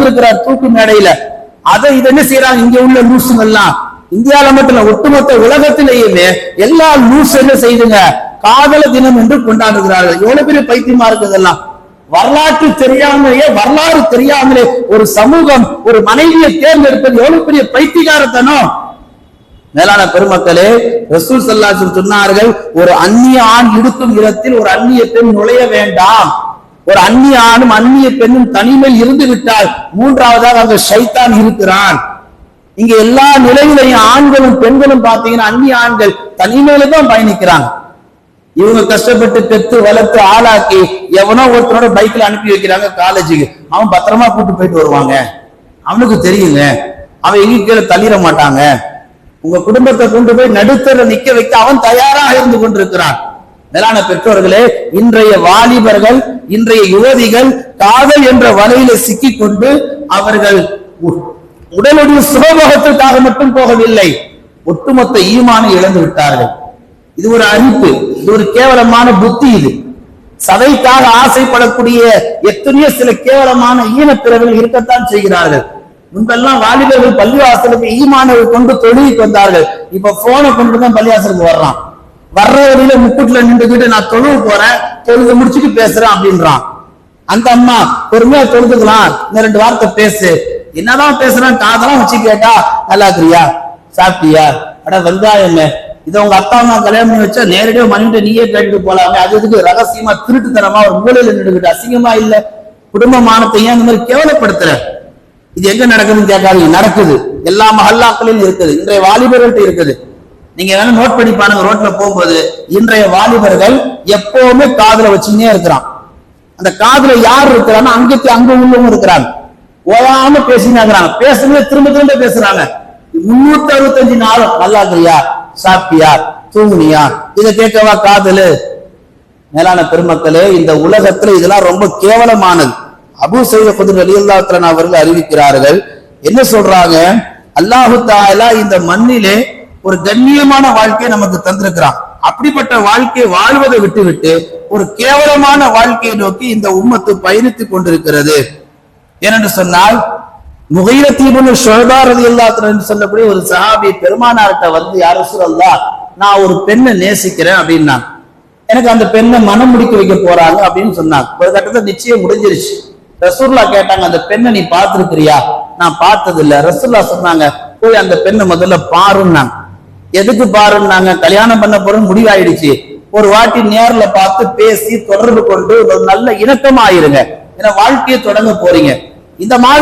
வந்திருக்கிறார் தூக்கு மேடையில. அதை இது என்ன செய்யறாங்க? இங்க உள்ள லூசுங்க எல்லாம் இந்தியால மட்டும் இல்ல ஒட்டுமொத்த உலகத்திலேயுமே எல்லா லூஸ் என்ன செய்துங்க? காதல தினம் என்று கொண்டாடுகிறார்கள். எவ்வளவு பெரிய பைத்தியமா இருக்குதெல்லாம் வரலாற்று தெரியாமலேயே வரலாறு தெரியாமலே ஒரு சமூகம் ஒரு மனைவியை தேர்ந்தெடுப்பது எவ்வளவு பெரிய பைத்தியகாரத்தனம் மேலான பெருமக்களே ரசூல் சல்லாசன் சொன்னார்கள் ஒரு அந்நிய ஆண் இருக்கும் இடத்தில் ஒரு அந்நிய பெண் நுழைய வேண்டாம். ஒரு அந்நிய ஆணும் அந்நிய பெண்ணும் தனிமை இருந்து விட்டால் மூன்றாவதாக அங்க ஷைத்தான் இருக்கிறான். இங்க எல்லா நிலையிலையும் ஆண்களும் பெண்களும் பார்த்தீங்கன்னா அந்நிய ஆண்கள் தனிமையில தான் பயணிக்கிறாங்க. இவங்க கஷ்டப்பட்டு பெத்து வளர்த்து ஆளாக்கி எவனோ ஒருத்தனோட பைக்ல அனுப்பி வைக்கிறாங்க காலேஜுக்கு. அவன் பத்திரமா கூட்டு போயிட்டு வருவாங்க. அவனுக்கு தெரியுங்க. அவன் எங்க கீழே தள்ளிட மாட்டாங்க. உங்க குடும்பத்தை கொண்டு போய் நடுத்தர நிக்க வைக்க அவன் தயாராக இருந்து கொண்டிருக்கிறான். மேலான பெற்றோர்களே இன்றைய வாலிபர்கள் இன்றைய யுவதிகள் காதல் என்ற வலையில சிக்கிக் கொண்டு அவர்கள் உடலுடைய சுகபோகத்திற்காக மட்டும் போகவில்லை ஒட்டுமொத்த ஈமானை இழந்து விட்டார்கள். இது ஒரு அறிப்பு இது ஒரு கேவலமான புத்தி இது. சதைக்காக ஆசைப்படக்கூடிய எத்தனையோ சில கேவலமான ஈனப்பிறவிகள் இருக்கத்தான் செய்கிறார்கள். முன்பெல்லாம் வாலிபர்கள் பள்ளிவாசலுக்கு ஈமானை கொண்டு தொழிலுக்கு வந்தார்கள். இப்ப போனை கொண்டு தான் பள்ளிவாசலுக்கு வர்றான். வர்ற வழியில முக்கூட்டுல நின்றுகிட்டு நான் தொழுவு போறேன் தொழுது முடிச்சுட்டு பேசுறேன் அப்படின்றான். அந்த அம்மா பொறுமையா தொழுதுக்கலாம் இந்த ரெண்டு வார்த்தை பேசு. என்னதான் பேசுறேன்? காதெல்லாம் வச்சு கேட்டா நல்லா இருக்கிறியா? சாப்பிட்டியா? அட வெங்காயம். இதை உங்க அப்பா அம்மா கல்யாணம் பண்ணி வச்சா நேரடியா மனைவிட்ட நீயே கேட்டுட்டு போலாமே. அது எதுக்கு ரகசியமா திருட்டுத்தனமா ஒரு மூலையில நின்றுகிட்டு அசிங்கமா இல்ல? குடும்ப மானத்தை ஏன் இந்த மாதிரி கேவலப்படுத்துற? இது எங்க நடக்குதுன்னு கேட்காதீங்க. நடக்குது. எல்லா மஹல்லாக்களிலும் இருக்குது. இன்றைய வாலிபர்கள்ட்ட இருக்குது. நீங்க வேணா நோட் பண்ணி பாருங்க ரோட்ல போகும்போது இன்றைய வாலிபர்கள் எப்பவுமே காதுல வச்சுன்னே இருக்கிறான். அந்த காதுல யார் இருக்கிறான்னு அங்கத்து அங்க உள்ளவங்க இருக்கிறாங்க. ஓயாம பேசினாங்கிறாங்க பேசுறது திரும்ப திரும்ப பேசுறாங்க. முன்னூத்தி அறுபத்தஞ்சு நாளும் நல்லா இருக்கிறியா சாப்பிட்டியா? தூங்குனியா? இதை கேட்கவா காதலு? மேலான பெருமக்களே இந்த உலகத்துல இதெல்லாம் ரொம்ப கேவலமானது. அபு செய்த குதிர் அவர்கள் அறிவிக்கிறார்கள். என்ன சொல்றாங்க? அல்லாஹு தாலா இந்த மண்ணிலே ஒரு கண்ணியமான வாழ்க்கையை நமக்கு தந்திருக்கிறான். அப்படிப்பட்ட வாழ்க்கையை வாழ்வதை விட்டுவிட்டு ஒரு கேவலமான வாழ்க்கையை நோக்கி இந்த உம்மத்து பயணித்துக் கொண்டிருக்கிறது. ஏனென்று சொன்னால் முகைரத்தீபுல் சுழதாரதி எல்லாத்திரன் சொல்லக்கூடிய ஒரு சஹாபி பெருமானார்கிட்ட வந்து யார சொல்லா நான் ஒரு பெண்ணை நேசிக்கிறேன் அப்படின்னா எனக்கு அந்த பெண்ணை மனம் முடிக்க வைக்க போறாங்க அப்படின்னு சொன்னாங்க ஒரு கட்டத்துல நிச்சயம் முடிஞ்சிருச்சு. ரசூல்லா கேட்டாங்க அந்த பெண்ணை நீ பார்த்திருக்கிறியா? நான் பார்த்தது இல்லை ரசூல்லா சொன்னாங்க போய் அந்த பெண்ணை முதல்ல பாருன்னாங்க எதுக்கு பாருன்னாங்க கல்யாணம் பண்ண போற முடிவாயிடுச்சு. ஒரு வாட்டி நேர்ல பார்த்து பேசி தொடர்பு கொண்டு ஒரு நல்ல இணக்கமாயிருங்க. ஏன்னா வாழ்க்கையை தொடங்க போறீங்க. இந்த மாதிரி